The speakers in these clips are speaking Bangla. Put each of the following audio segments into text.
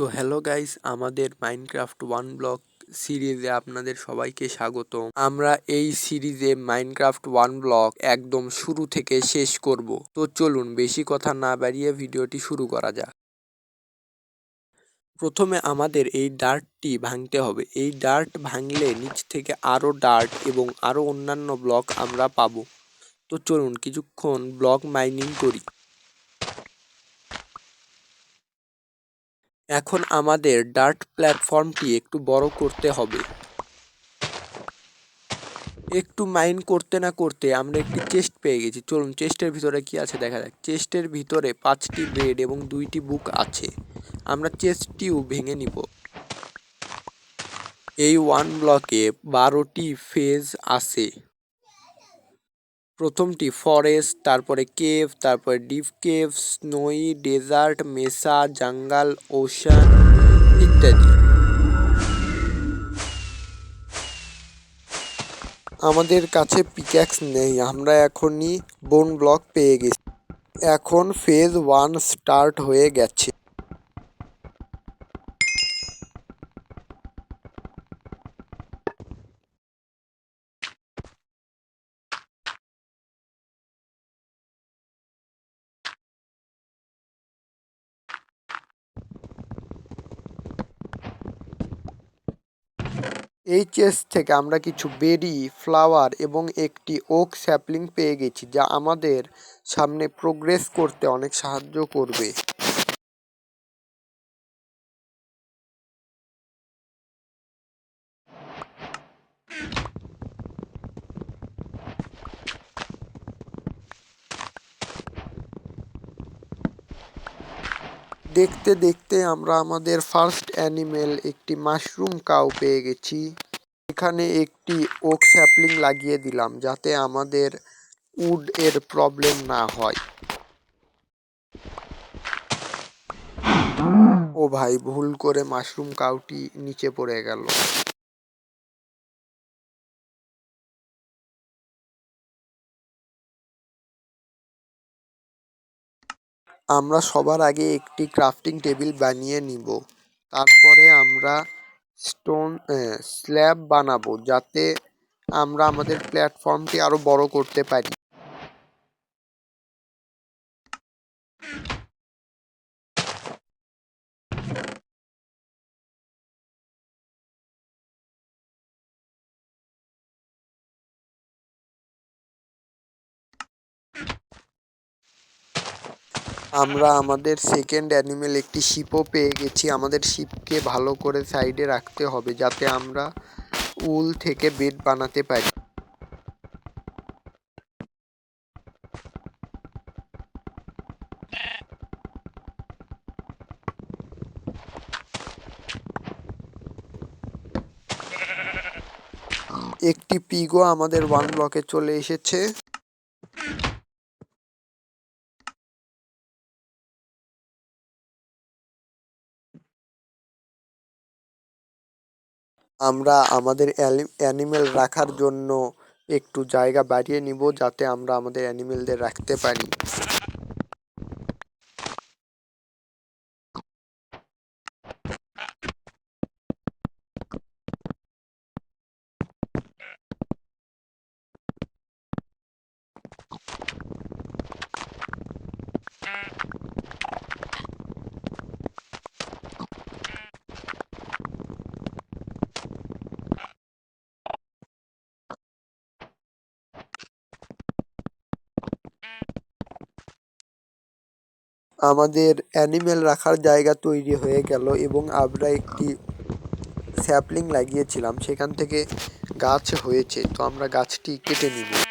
তো হ্যালো গাইস আমাদের মাইনক্রাফট ওয়ান ব্লক সিরিজে আপনাদের সবাইকে স্বাগত আমরা এই সিরিজে মাইনক্রাফট ওয়ান ব্লক একদম শুরু থেকে শেষ করব। তো চলুন বেশি কথা না বাড়িয়ে ভিডিওটি শুরু করা যাক। প্রথমে আমাদের এই ডার্টটি ভাঙতে হবে। এই ডার্ট ভাঙলে নিচ থেকে আরও ডার্ট এবং আরও অন্যান্য ব্লক আমরা পাবো। তো চলুন কিছুক্ষণ ব্লক মাইনিং করি। এখন আমাদের ডার্ট প্ল্যাটফর্মটি একটু বড় করতে হবে। একটু মাইন করতে না করতে আমরা একটি চেস্ট পেয়ে গেছি। চলুন, চেস্টের ভিতরে কি আছে দেখা যাক। চেস্টের ভিতরে পাঁচটি বেড এবং দুইটি বুক আছে। আমরা চেস্টটিও ভেঙে নিব। এই ওয়ান ব্লকে বারোটি ফেজ আছে। প্রথমটি ফরেস্ট তারপরে কেভ তারপরে deep cave snowy desert mesa jungle ocean ইত্যাদি। আমাদের কাছে পিক্যাক্স নেই, আমরা এখনই বোন ব্লক পেয়ে গেছি। এখন ফেজ ওয়ান স্টার্ট হয়ে গেছে। এই চেস্ট থেকে আমরা কিছু বেরি, ফ্লাওয়ার এবং একটি ওক স্যাপলিং পেয়ে গেছি, যা আমাদের সামনে প্রোগ্রেস করতে অনেক সাহায্য করবে। দেখতে দেখতে আমরা আমাদের ফার্স্ট অ্যানিমেল একটি মাশরুম কাউ পেয়ে গেছি। এখানে একটি ওক স্যাপলিং লাগিয়ে দিলাম যাতে আমাদের উড এর প্রবলেম না হয়। ও ভাই, ভুল করে মাশরুম কাউটি নিচে পড়ে গেল। আমরা সবার আগে একটি ক্রাফটিং টেবিল বানিয়ে নিব। তারপরে আমরা স্টোন স্ল্যাব বানাবো যাতে আমরা আমাদের প্ল্যাটফর্মটি আরও বড় করতে পারি। আমরা আমাদের সেকেন্ড অ্যানিমেল একটি শিপও পেয়ে গেছি। আমাদের শিপকে ভালো করে সাইডে রাখতে হবে যাতে আমরা উল থেকে বেড বানাতে পারি। একটি পিগো আমাদের ওয়ান ব্লকে চলে এসেছে। আমরা আমাদের অ্যানিমেল রাখার জন্য একটু জায়গা বাড়িয়ে নিব যাতে আমরা আমাদের অ্যানিমেলদের রাখতে পারি। আমাদের অ্যানিমেল রাখার জায়গা তৈরি হয়ে গেল এবং আমরা একটি স্যাপলিং লাগিয়েছিলাম। সেখান থেকে গাছ হয়েছে, তো আমরা গাছটি কেটে নিব।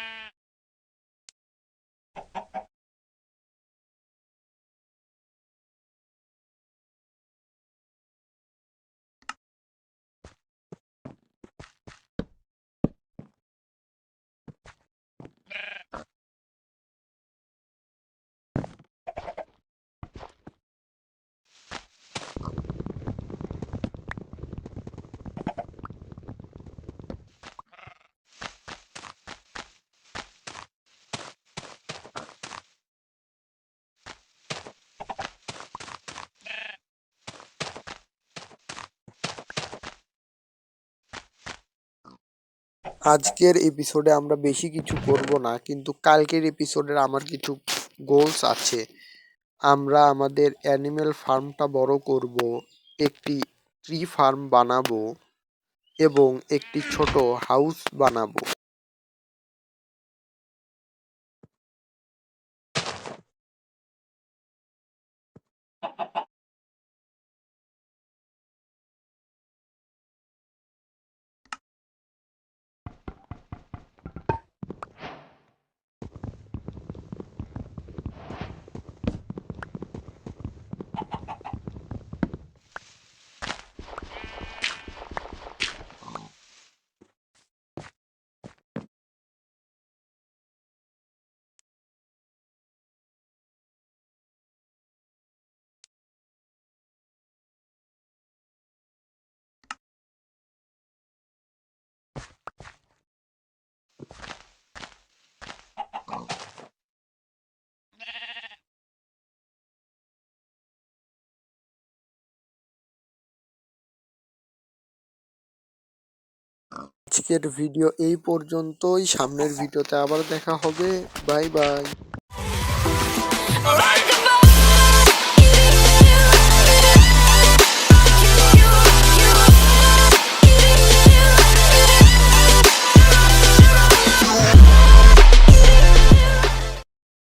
আজকের এপিসোডে আমরা বেশি কিছু করব না, কিন্তু কালকের এপিসোডের আমার কিছু গোলস আছে। আমরা আমাদের অ্যানিমেল ফার্মটা বড় করব, একটি ট্রি ফার্ম বানাবো এবং একটি ছোট হাউস বানাবো। আজকের ভিডিও এই পর্যন্তই। সামনের ভিডিওতে আবার দেখা হবে। Bye bye.